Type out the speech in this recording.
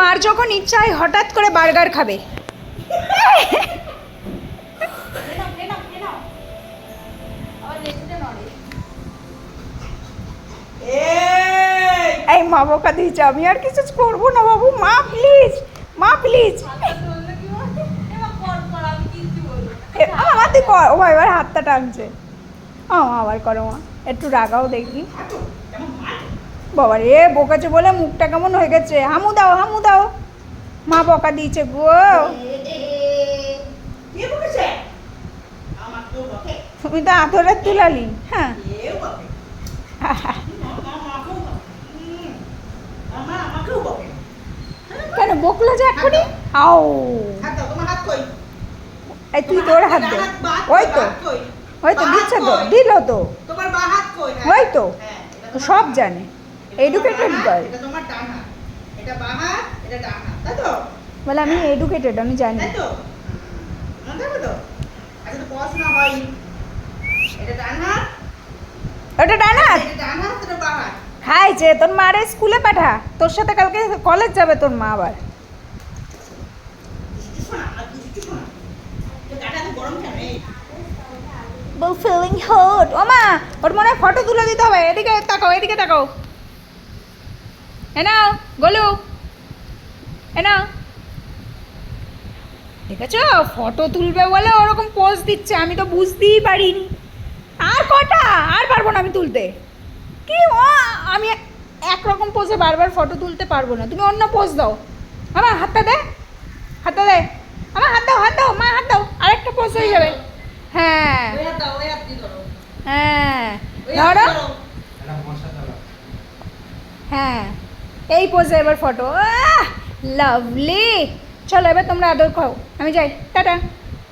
মার যখন ইচ্ছা হয় হঠাৎ করে বার্গার খাবে। এই মা বোকা দিয়েছে আমি আর কিছু করব না বাবু। মা প্লিজ মা প্লিজ আমার তুই কর। ও এবার হাতটা টানছে। ও মা আবার করো মা। একটু রাগাও দেখি। বাবা রে বোকাচ্ছে বলে মুখটা কেমন হয়ে গেছে? হামু দাও হামু দাও। মা বকা দিয়েছে গো। বকেছে? তুমি তো আদরের তুলালি হ্যাঁ। কেন বকলো যে এক্ষুনি? আও। এই তুই তোর হাত। দে ওই তো। ওই তো দিচ্ছে তো? দিল তো। হ্যাঁ। ওই তো। হ্যাঁ, সব জানে। এডুকেটেড হাত, গার্ল এটা তোমার ডান হাত। এটা বাঁ হাত এটা ডান হাত তাই তো? বলে আমি এডুকেটেড আমি জানি। তাই তো? মনে থাকবে তো? আচ্ছা তো পড়াশোনা হয়নি। এটা ডান হাত। ওটা ডানা এটা ডান হাত এটা বাঁ হাত। হাই যে তোর মারে স্কুলে পাঠা। তোর সাথে কালকে কলেজ যাবে তোর মা আবার। ফিলিং হট ও মা ওর মনে হয় ফটো তুলে দিতে হবে। এদিকে তাকাও এদিকে তাকাও। এ নাও গোলু। এ নাও দেখেছ? ফটো তুলবে বলে ওরকম পোজ দিচ্ছে আমি তো বুঝতেই পারিনি। আর কটা? আর পারব না আমি তুলতে। কি ও আমি একরকম পোজে বারবার ফটো তুলতে পারব না। তুমি অন্য পোজ দাও। আমার হাতটা দে। হাতটা দে। আমার হাত দাও হাত দাও। মা হাত দাও। আরেকটা পোজ হয়ে যাবে। হ্যাঁ। ওই হাত দাও ওই হাত দিয়ে ধরো। হ্যাঁ। ধরো। হ্যাঁ। এই পোজে এবার ফটো লাভলি চলো এবার তোমরা আদর খাও আমি যাই। টাটা।